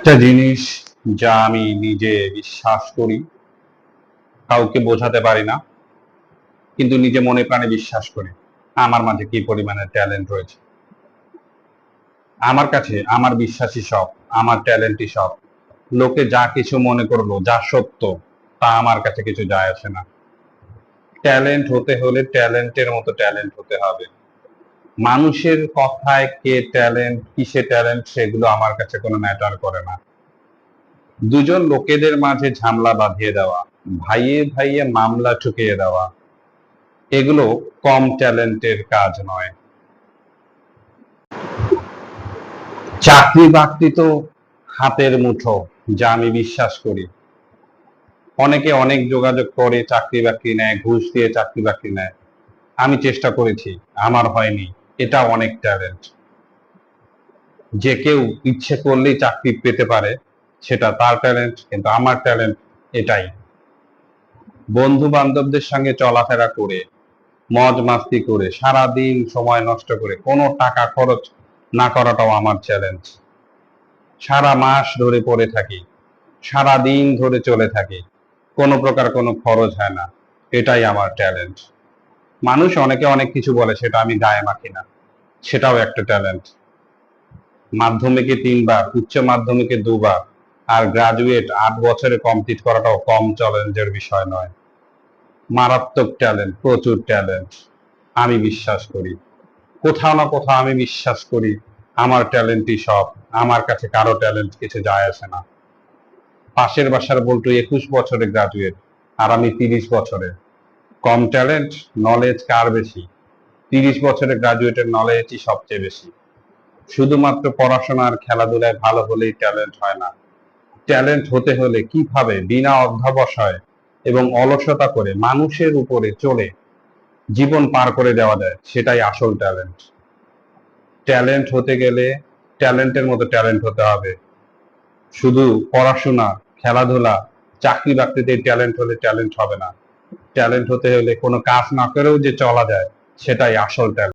একটা জিনিস যা আমি নিজে বিশ্বাস করি, কাউকে বোঝাতে পারি না, কিন্তু নিজে মনে প্রাণে বিশ্বাস করি, আমার মাঝে কি পরিমাণে ট্যালেন্ট রয়েছে। আমার কাছে, আমার বিশ্বাসী সব, আমার ট্যালেন্টই সব। লোকে যা কিছু মনে করল, যা সত্য, তা আমার কাছে কিছু যায় আসে না। ট্যালেন্ট হতে হলে ট্যালেন্টের মতো ট্যালেন্ট হতে হবে। মানুষের কথায় কে ট্যালেন্ট কিসে ট্যালেন্ট সেগুলো আমার কাছে কোনো ম্যাটার করে না। দুজন লোকেদের মাঝে ঝামলা বাঁধিয়ে দেওয়া, ভাইয়ে ভাইয়ে মামলা ঠুকিয়ে দেওয়া, এগুলো কম ট্যালেন্টের কাজ নয়। চাকরি বাকরি তো হাতের মুঠো, যা আমি বিশ্বাস করি। অনেকে অনেক যোগাযোগ করে চাকরি বাকরি নেয়, ঘুষ দিয়ে চাকরি বাকরি নেয়। আমি চেষ্টা করেছি, আমার হয়নি। এটা অনেক ট্যালেন্ট যে কেউ ইচ্ছে করলেই চাকরি পেতে পারে, সেটা তার ট্যালেন্ট কিন্তু আমার ট্যালেন্ট এটাই। বন্ধু বান্ধবদের সঙ্গে চলাফেরা করে, মজ মাস্তি করে সারা দিন সময় নষ্ট করে, কোনো টাকা খরচ না করাটাও আমার চ্যালেঞ্জ সারা মাস ধরে পড়ে থাকি সারা দিন ধরে চলে থাকি, কোনো প্রকার কোনো খরচ হয় না, এটাই আমার ট্যালেন্ট মানুষ অনেকে অনেক কিছু বলে, সেটা আমি গায়ে মাখি না। সেটাও একটা ট্যালেন্ট মাধ্যমিকে তিনবার, উচ্চ মাধ্যমিকে দুবার, আর গ্রাজুয়েট আট বছরে কমপ্লিট করাটাও কম চ্যালেঞ্জের বিষয় নয়। মারাত্মক ট্যালেন্ট প্রচুর ট্যালেন্ট আমি বিশ্বাস করি। কোথাও না কোথাও আমি বিশ্বাস করি, আমার ট্যালেন্টই সব। আমার কাছে কারও ট্যালেন্ট কিছু যায় আসে না। পাশের বাসার বলটু একুশ বছরে গ্রাজুয়েট আর আমি তিরিশ বছরে। কম ট্যালেন্ট নলেজ কার বেশি? তিরিশ বছরে গ্রাজুয়েটের নলেজই সবচেয়ে বেশি। শুধুমাত্র পড়াশোনা আর খেলাধুলায় ভালো হলেই ট্যালেন্ট হয় না। ট্যালেন্ট হতে হলে কীভাবে বিনা অধ্যাবসায় এবং অলসতা করে মানুষের উপরে চলে জীবন পার করে দেওয়া যায়, সেটাই আসল ট্যালেন্ট ট্যালেন্ট হতে গেলে ট্যালেন্টের মতো ট্যালেন্ট হতে হবে। শুধু পড়াশোনা, খেলাধুলা চাকরি বাকরিতে ট্যালেন্ট হলে ট্যালেন্ট হবে না। ট্যালেন্ট হতে হলে কোনো কাজ না করেও যে চলা যায় সেটাই আসল ট্যালেন্ট